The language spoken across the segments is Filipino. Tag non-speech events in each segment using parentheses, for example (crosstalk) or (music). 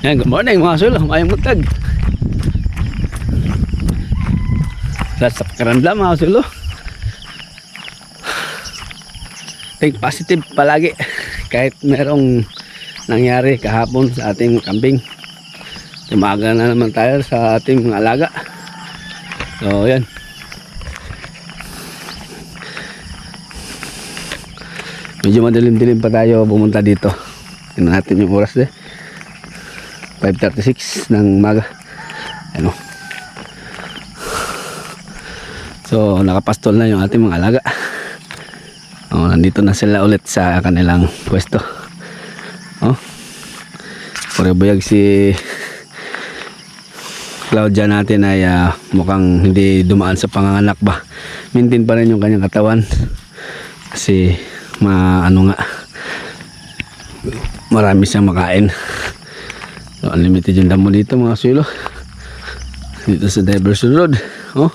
Yan, good morning mga sulo, mayang mutag. Sa karandam mga sulo. Think positive palagi kahit merong nangyari kahapon sa ating kambing. Tumaga na naman tayo sa ating mga alaga. So, yan. Medyo madilim-dilim pa tayo pumunta dito. Tingnan natin yung oras eh. 5.36 ng maga. Ano. So, nakapastol na yung ating mga alaga. Oh, nandito na sila ulit sa kanilang pwesto. Oh. Purebuyag si Claudia natin ay ah, mukhang hindi dumaan sa panganganak ba. Maintain pa rin yung kanyang katawan. Kasi maano nga marami siyang makain. So, unlimited yung damo dito mga sulo. Dito sa Diversion Road. Oh.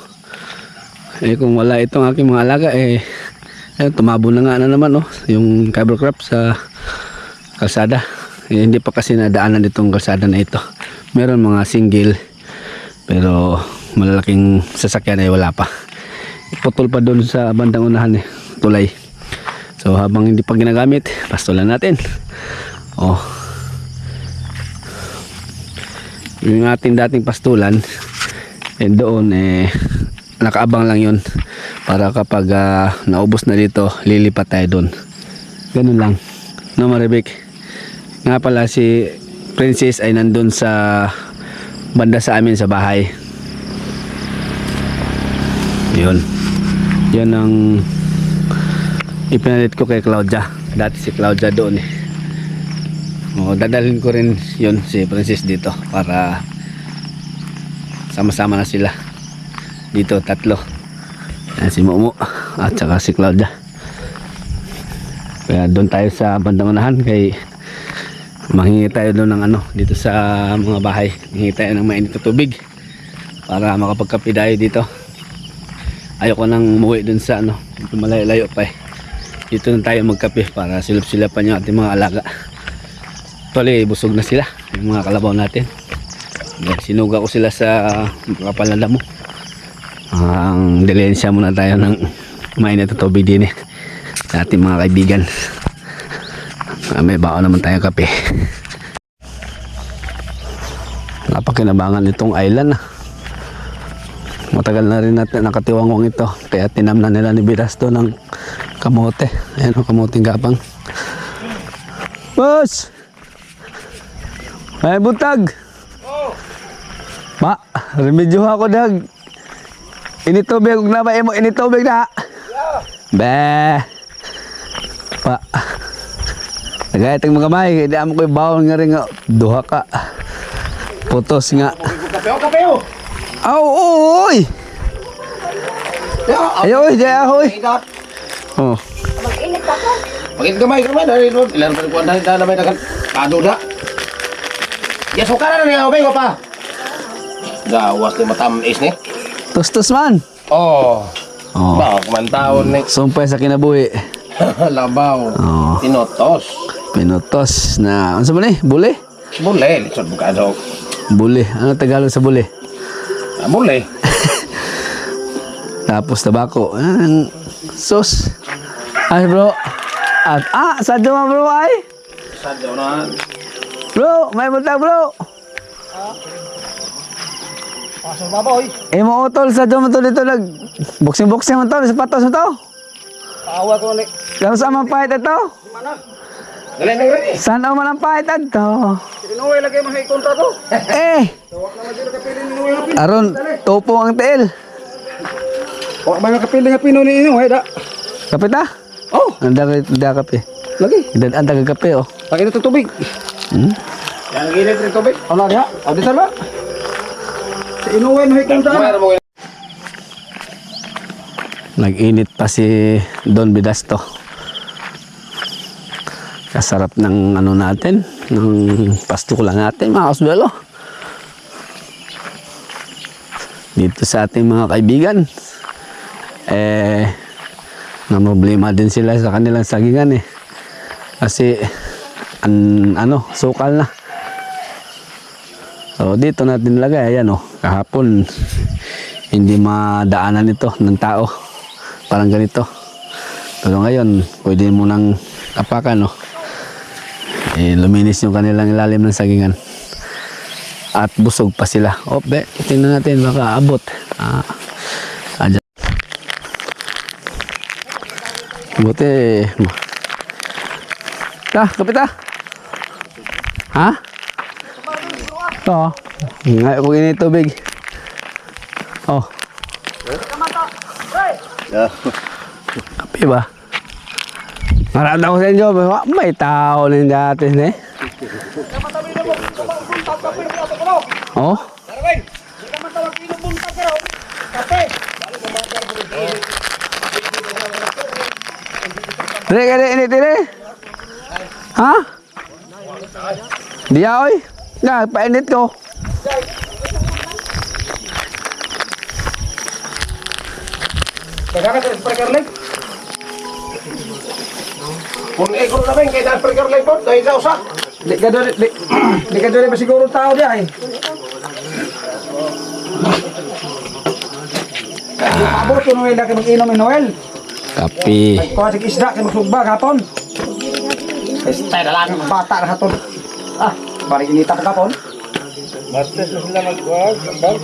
Eh kung wala itong aking mga alaga eh ayun, tumabo na nga na naman oh, yung cover crop sa kalsada. Eh, hindi pa kasi nadaanan itong kalsada na ito. Meron mga single pero malalaking sasakyan ay wala pa. Putol pa doon sa bandang unahan eh, tulay. So habang hindi pa ginagamit, pastulan natin. Oh, yung ating dating pastulan eh doon eh nakaabang lang yun. Para kapag ah, naubos na dito lilipat tayo doon. Ganun lang. No Maribik nga pala si Princess ay nandun sa banda sa amin sa bahay. Yun. Yun ang ipinalit ko kay Claudia. Dati si Claudia doon eh o, dadalhin ko rin yun si Princess dito para sama-sama na sila. Dito tatlo. Yan, si Momo at saka si Claudia. Kaya doon tayo sa bandang unahan kay manghingi tayo doon ng ano dito sa mga bahay. Hingi tayo ng mainit na tubig para makapagkape tayo dito. Ayoko nang umuwi doon sa ano malayo-layo pa eh. Dito na tayo magkape para silip-silapan yung ating mga alaga Actually, busog na sila. Yung mga kalabaw natin. Yan, Sinuga ko sila sa kapal na damo. Ang dilensya muna tayo ng mainit na tubig din eh. Sa ating mga kaibigan. Ah, may baon naman tayong kape. Napakinabangan itong island ah. Matagal na rin natin nakatiwangwang ito. Kaya tinamnan nila ni Birasto ng kamote. Ayan o, kamoting gapang. Boss! Ay, butag. Ma, remedyo ako dag. Initubig na ba imo initubig na? Be. Pa. Nagaya tag mga kamay, di amo koy bawon nga rin nga duha ka. Putos nga. Kape o, kape o! Aw, oy. Ayo, oy, di ahoy. Oh. Pagin gamay, gamay, dahil doon. Ilan pa rin kuwan dahil na may nakan. Pado huwag ka na niya, ko pa. Gawas ni matamis ni. Tustos man. Oh. Oh. Ba, kumantaon ni. Sumpay sa kinabuhi. (laughs) Labaw. Oh. Tinotos. Pinutos na, ano sa buli? Buli? Bule, lisod mo ka daw. Buli. Ano Tagalog sa buli? Ah, Bule. Tapos tabako. Ang sus. Ay bro. At ah, sa mo bro ay. Sadyo na. Bro, may buta bro. Pasok baboy. Eh mo utol sa mo to dito nag boxing boxing mo to sa patos mo to. Paawa ko ulit. Kano sa man pahit ito? Mana? Galing na rin. Saan ako man ang pahit ito? Inuwi lagi mga ikontra ko. (laughs) Eh, Tawak na lagi na kapili ni Inuwi Lupin. aron topo ang tiil. Huwag ba nga kapili nga pino ni Inuwi, da? Kapit ah? Oh, Ang daga daga kape. lagi. Ang daga kape oh. Lagi na tubig. Hmm? Yang gilid rin tubig. Ano niya? Auditor ba? Si Inuwi na hikang ta. Mayroon mo Nag-init pa si Don Bidasto. Kasarap ng ano natin, ng pastukula natin mga kasbelo. Dito sa ating mga kaibigan, eh, na problema din sila sa kanilang sagingan eh. Kasi, an, ano, sukal na. So dito natin lagay, ayan oh, kahapon hindi madaanan ito ng tao. Parang ganito. Pero ngayon, pwede mo nang apakan, no? Eh, luminis yung kanilang ilalim ng sagingan. At busog pa sila. Oh, be, tingnan natin, baka abot. Ah, adyan. Buti. Ta, kapita. Ha? Ito. Ngayon ko ini tubig. Oh. Kape ba? Maranda ko sa inyo, may tao din dati eh. Oh? Dire ka ini dire. Ha? Dia oi. Nah, painit ko. Ka sa spreaker light. Kung ikot na yung kaya sa spreaker light po, dahil sa usa. Di ka doon, di, (clears throat) di ka doon ba siguro tao diya eh. Abot ko Noel na kayo mag-inom ni Noel. Kape. Kuha sa isda kayo magsugba kapon. Stay na lang bata na kapon. Ah, bari inita pa kapon. Martes na sila magkuhag, ambang.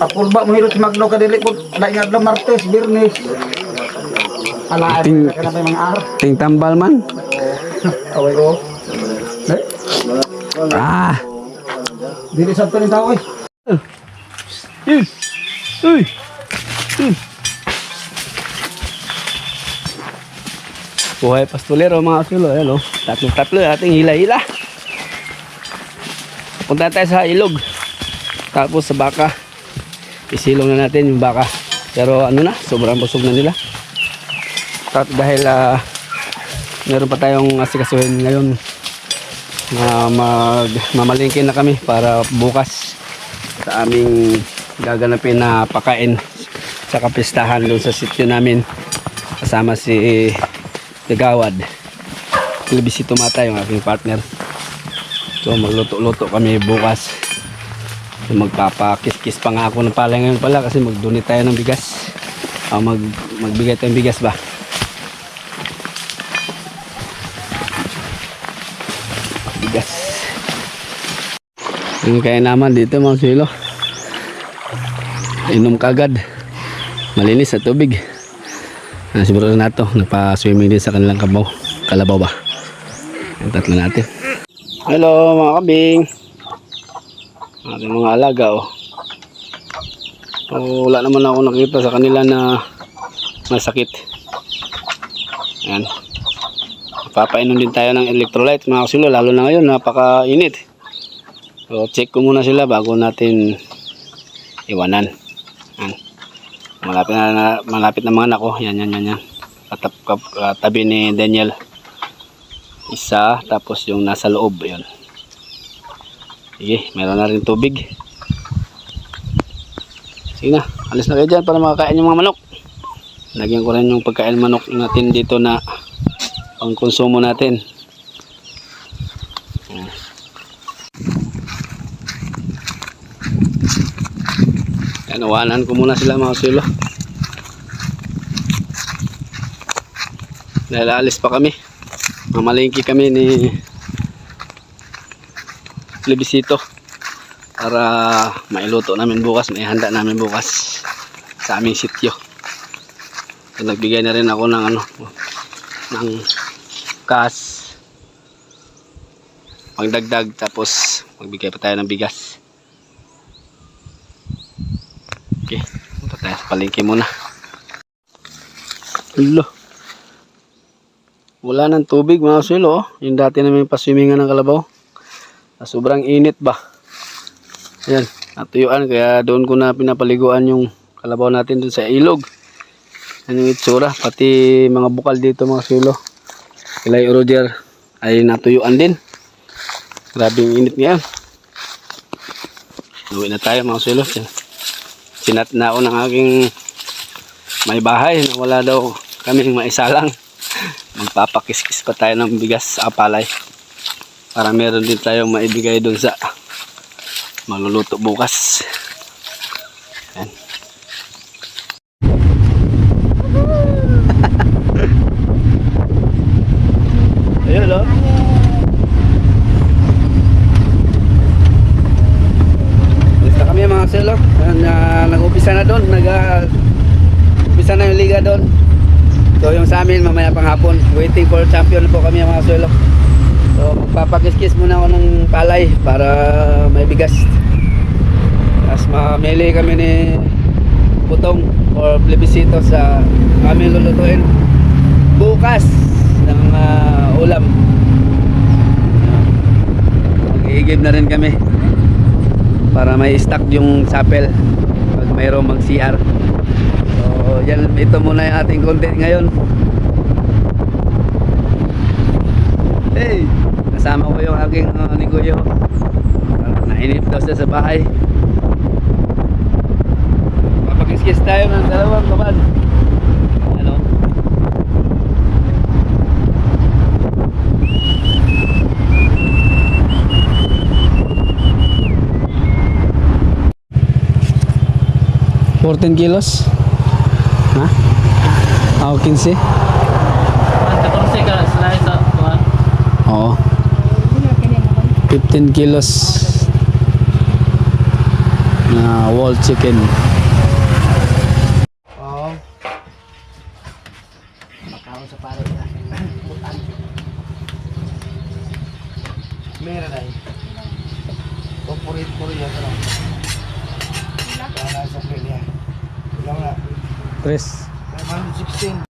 Kapulba mo hirot magno ka dili po. Dahil nga lang Martes, Birnes. Ala, Ting- ka na ba yung mga ar? Ting tambal man. (laughs) Away ko. Di, Ah. dili sa ito tao eh. Uy. Uy. Buhay pastolero mga kasulo. Ayan o. Tatlo-tatlo ating hila-hila. Punta tayo sa ilog. Tapos sa baka. Isilong na natin yung baka. Pero ano na, sobrang busog na nila. At dahil ah, meron pa tayong asikasuhin ngayon na mag mamalingkin na kami para bukas sa aming gaganapin na pakain sa kapistahan doon sa sityo namin kasama si Gagawad Libisito Mata yung aking partner so magluto-luto kami bukas. So, magpapakis-kis pa nga ako ng palay ngayon pala kasi magdunit tayo ng bigas. O mag, magbigay tayong bigas ba? Bigas. Yung kaya naman dito mga silo. Inom kagad malinis na tubig. Ah, siguro na to. Nagpa-swimming din sa kanilang kabaw. Kalabaw ba? Yung tatlo natin hello mga kabing. Ating mga alaga oh. Oh, wala naman ako nakita sa kanila na masakit. Ayan. Papainom din tayo ng electrolyte mga kasulo lalo na ngayon napaka-init. So check ko muna sila bago natin iwanan. Yan. malapit na, malapit na mga anak ko. Yan yan yan yan Katap, katabi ni Daniel isa tapos yung nasa loob yun. Sige meron na rin tubig. Sige na alis na kayo dyan para makakain yung mga manok. Lagyan ko rin yung pagkain manok natin dito na pang konsumo natin. Yan awanan ko muna sila mga silo. Dahil alis pa kami mamalingki kami ni Libisito para mailuto namin bukas may handa namin bukas sa aming sityo. So, nagbigay na rin ako ng ano ng kas. Pangdagdag tapos magbigay pa tayo ng bigas. Okay punta tayo sa palengke muna. Hello. Wala ng tubig mga sulo. oh. Yung dati namin paswimingan ng kalabaw. Ah, sobrang init ba. Ayan. Natuyuan. Kaya doon ko na pinapaliguan yung kalabaw natin doon sa ilog. Yan yung itsura. Pati mga bukal dito mga sulo. Kilay Roger ay natuyuan din. Grabe yung init ngayon. Uwi na tayo mga sulo. Sinat na ako ng aking may bahay na wala daw kaming maisalang magpapakiskis pa tayo ng bigas sa palay para meron din tayong maibigay doon sa Maluluto bukas. Yan. Ayun oh. Basta kami mga selo. Na, nag-umpisa na doon. Nag, uh, umpisa na yung liga doon. So yung sa amin mamaya pang hapon. For champion po kami mga selo. So magpapakiskis muna ako ng palay para may bigas. Tapos mamili kami ni Putong or plebisito sa aming lulutuin bukas ng ah, ulam. Mag-iigib na rin kami para may stock yung chapel pag mayroong mag-CR. So, yan, ito muna yung ating content ngayon. Hey, kasama ko yung aking uh, niguyo. Nainip daw siya sa bahay. Papag-kiss tayo ng dalawang kaban. Ano? Fourteen kilos? Ha? Ah, 15? Oo. 15 kilos na wall chicken. Oo. Makaon sa pare na. Butan. Meron ay. Corporate po rin yan. Ano? Kaya sa niya. Ilang na. Tres. 516.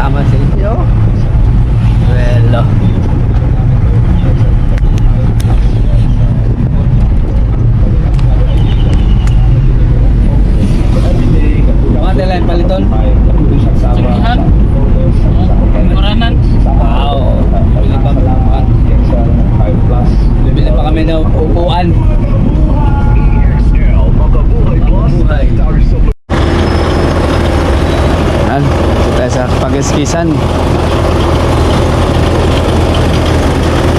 Masama sa inyo. Well, Mga telayan paliton? Sigihan. Muranan. Wow. Bili pa upuan. Bibili pa kami ng upuan. Buhay. Yan. Dito tayo sa pag-eskisan.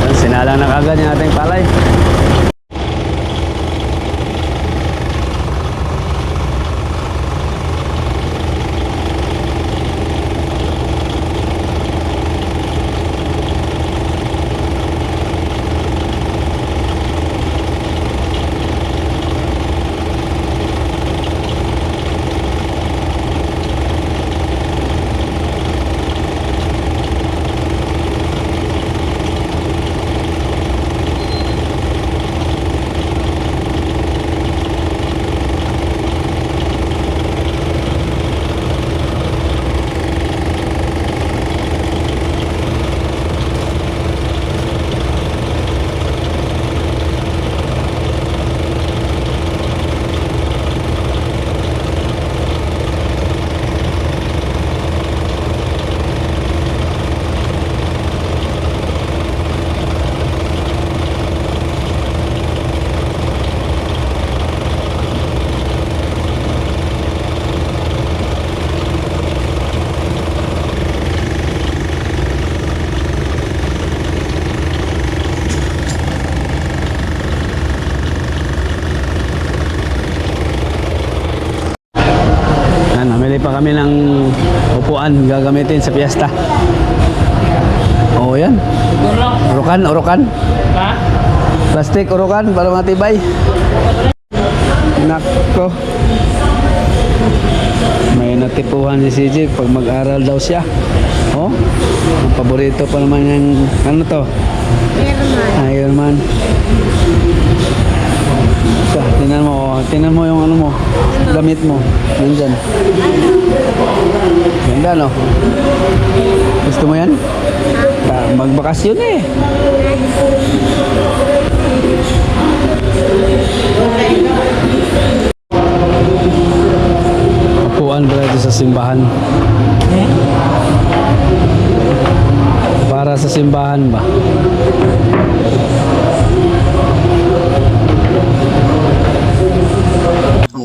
Yan, Sinalang na kagad yung ating palay. Yan, namili pa kami ng upuan gagamitin sa piyesta. Oo yan. Urukan, urukan. Ha? Plastic, urukan para matibay. Nako. May natipuhan si CJ pag mag-aral daw siya. Oh, ang paborito pa naman yung, ano to? Iron Man. Sa, tinan mo, tinan mo yung ano mo, gamit mo. Nandyan. Ganda, no? Gusto mo yan? Magbakasyon eh. Upuan pala ito sa simbahan. Para sa simbahan ba?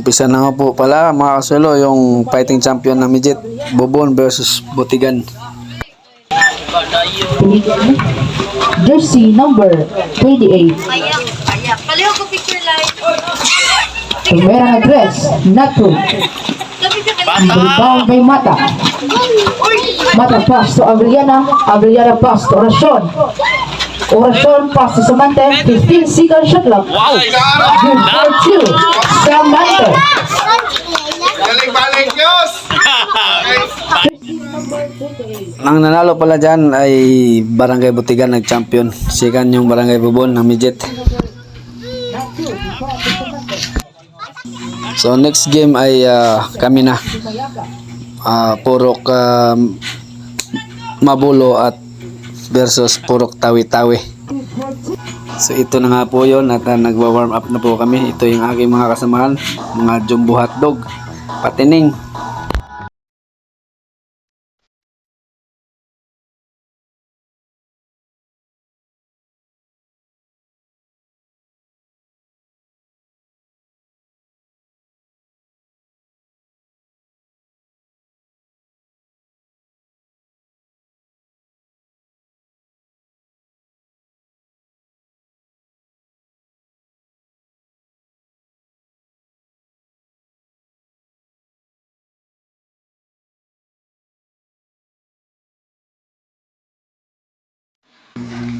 umpisa na nga po pala mga kasolo yung fighting champion na midget Bobon versus Botigan Jersey number 28 Paliho ko picture live Tumerang address Nato. Bilbao kay Mata. Mata pass to Abrillana Abrillana pass to Orasyon Orasyon pass to Samante 15 second shot lang Wow 4-2 Diamante. Galing-balik, Diyos! (laughs) Ang nanalo pala dyan ay Barangay Butigan nag-champion. Sikan yung Barangay Bubon ng midget. So next game ay uh, kami na. Uh, purok uh, Mabulo at versus Purok Tawi-Tawi. So ito na nga po yun at ah, nagwa-warm up na po kami. Ito yung aking mga kasamahan, mga jumbo hotdog, patining,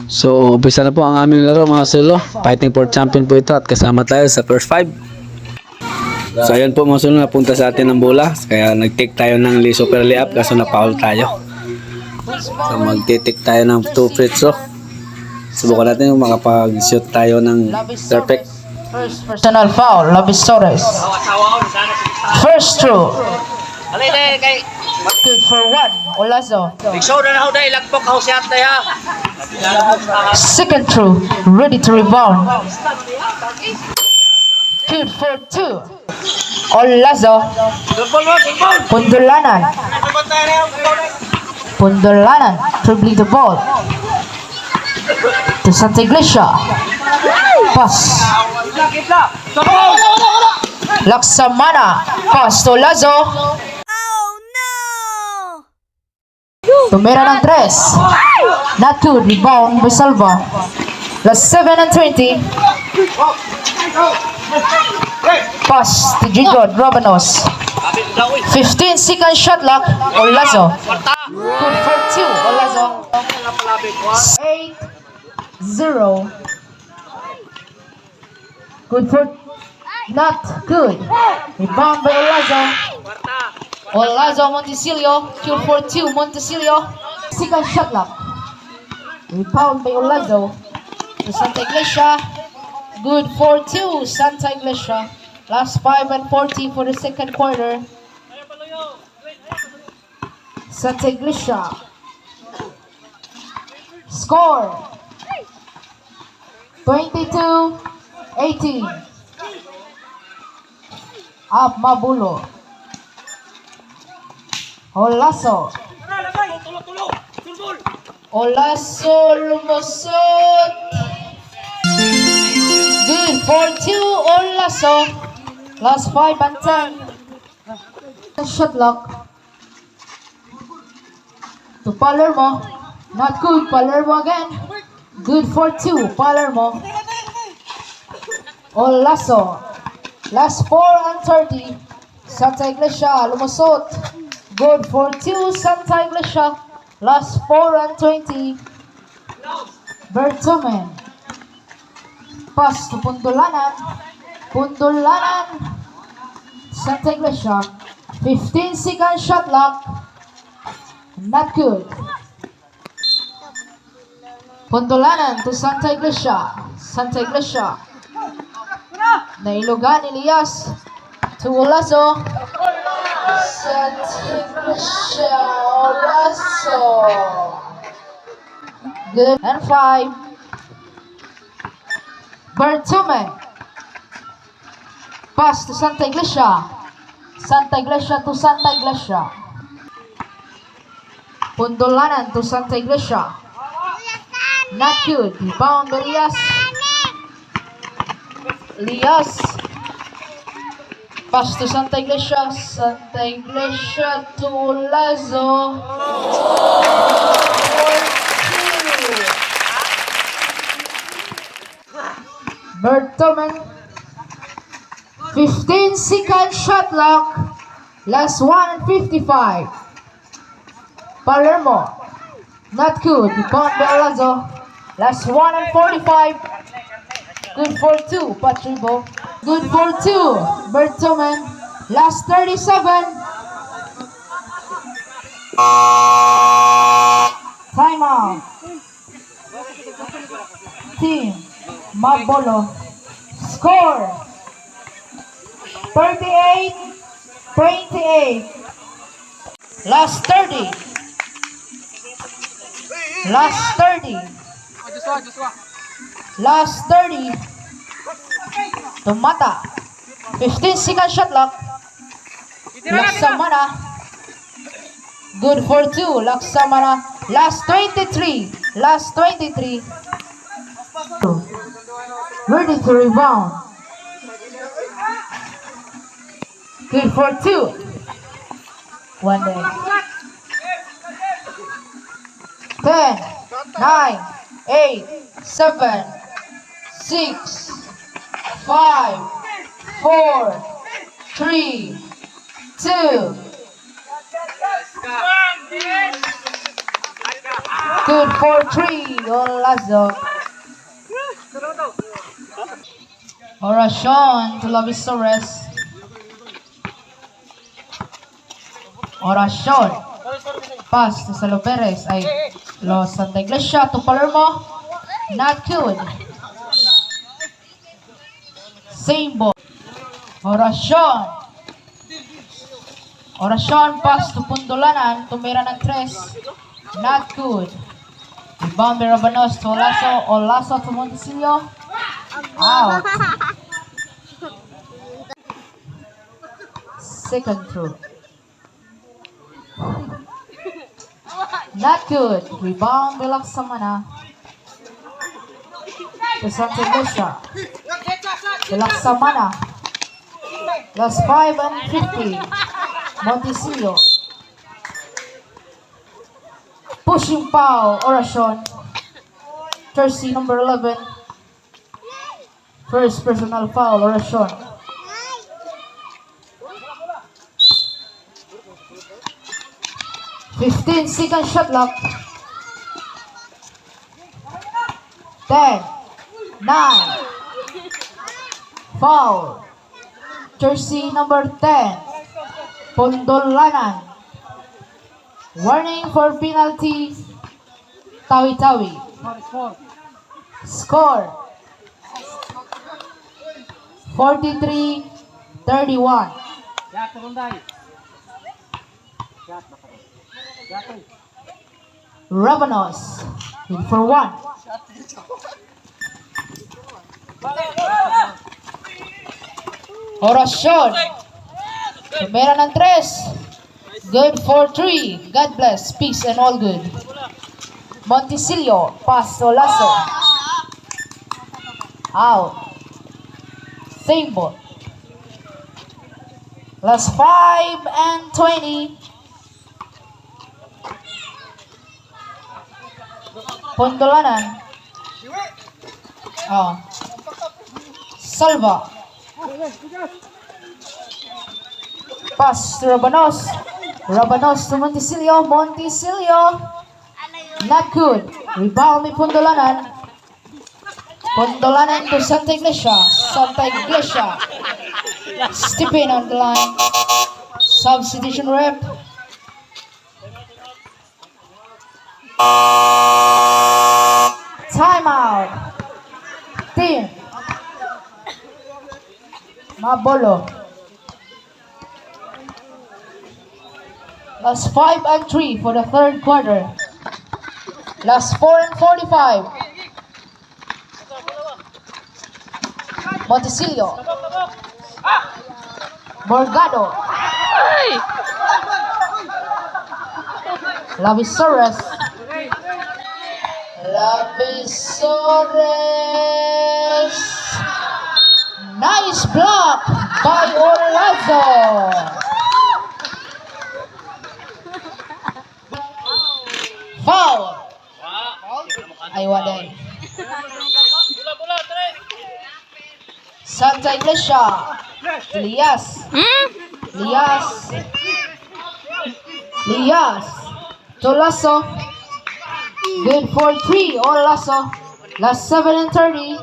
So, umpisa na po ang aming laro mga solo. Fighting for champion po ito at kasama tayo sa first five. So, ayan po mga solo, napunta sa atin ng bola. Kaya nag-take tayo ng Lee Super Layup kaso na-foul tayo. So, mag-take tayo ng 2 free throw. Subukan natin kung makapag-shoot tayo ng perfect. First personal foul, Labis Torres. First throw. Good for one, Olazo. Second throw, ready to rebound. Good for two. Olazo. Pundulanan. Pundulanan, dribbling the ball. To Santa Iglesia. Pass. Laksamana. Pass to Lazo. Oh no! Tumira ng tres. Not good. Rebound by Salva. Last 7 and 20. Pass to Gigon Robanos. 15 second shot lock. Olazo. Good for two. Olazo. 8 0. Good for not good. Rebound by Olazo. Olazo Montesilio. Kill for two. Montesilio. Second shot lock. Rebound by Olazo. To Santa Iglesia. Good for two. Santa Iglesia. Last 5 and 40 for the second quarter. Santa Iglesia. Score. 22 18. Up Mabulo. Olaso. Olaso lumusot. Good for two. Olaso. Last five and ten. Shot lock. To Palermo. Not good. Palermo again. Good for two. Palermo. Olaso. Last 4 and 30. Santa Iglesia, lumusot. Good for 2, Santa Iglesia. Last 4 and 20. Bertumen. Pass to Pundulanan. Pundulanan. Santa Iglesia. 15 second shot lock. Not good. Pundulanan to Santa Iglesia. Santa Iglesia. Nailugan Elias to Olazo. Santiglesia Olazo. Good. And five. Bertumen. Pass to Santa Iglesia. Santa Iglesia to Santa Iglesia. Pundolanan to Santa Iglesia. Not good. Elias. Elias. Pastor Santa Iglesia, Santa Iglesia, tu lazo. Bertomen, 15 second shot lock, last one, 55. Palermo, not good, Bond Lazo, last one and forty-five. Good for two, Patribo. Good for 2. Bertomen. Last 37. Timeout. Team Mabolo. Score 38 28. Last 30. Last 30. Last 30. Tumata. 15 second shot clock. Laksamana. Good for two. Laksamana. Last 23. Last 23. Ready to rebound. Good for two. One day. Ten, nine, eight, seven, six, five, four, three, two. Good for three, Olazo. Orasyon to Lavisores. Orasyon. Pass to Saloperes ay Los Santa Iglesia to Palermo. Not good. Same ball. Orasyon. Orasyon pass to Pundolanan. Tumira ng tres. Not good. Rebound by Rabanos to Olaso. Olaso to Montesilio. Out. Second throw. Not good. Rebound by Laksamana. To Santa Lucia. To Laksamana. Last 5 and 50. Montesillo. Pushing foul. Oracion. Jersey number 11. First personal foul. Oracion. Fifteen second shot clock. Ten, nine, foul. Jersey number ten, Pondolanan. Warning for penalty. Tawi-tawi. Score. 43-31. Ravenos. In for one. Orasyon. Tumera ng tres. Good for three. God bless. Peace and all good. To Lasso. Out. Same ball. Last five and twenty. Pondolanan. Oh. Salva. Pass to Rabanos. Rabanos to. Montesilio. Not good. Rebound ni Pondolanan. Pondolanan to Santa Iglesia. Santa Iglesia. Stepping on the line. Substitution rep. Timeout. Mabolo. Last 5 and 3 for the third quarter. Last 4 and 45. Montesilio. Morgado. Lavisores. Lavisores. Nice block by Orlando. Foul. Ay, waday. Santa Iglesia. Elias. Elias. Elias. Tolaso. Good for three. Olaso. Last seven and thirty.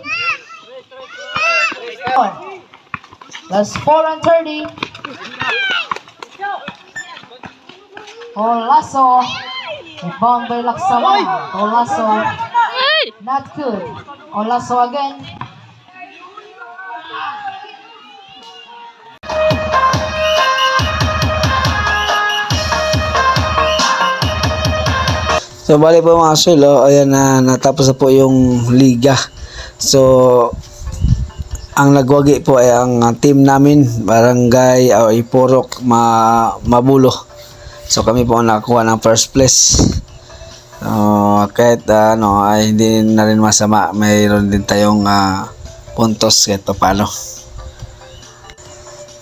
Last four and thirty. Olaso. Rebound by Laksamana. Olaso. Not good. Olaso again. So bali po mga sir, oh, ayan na natapos na po yung liga. So ang nagwagi po ay ang uh, team namin, Barangay o Ipurok ma, Mabulo. So kami po ang nakakuha ng first place. So, kahit uh, ano ay hindi na rin masama, mayroon din tayong uh, puntos kahit pa paano.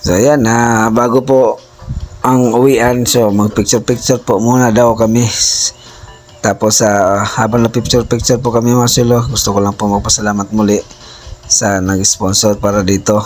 So ayan, ah, bago po ang uwian, so mag-picture picture po muna daw kami. Tapos sa habang na picture picture po kami Marcelo, gusto ko lang po magpasalamat muli sa nag-sponsor para dito.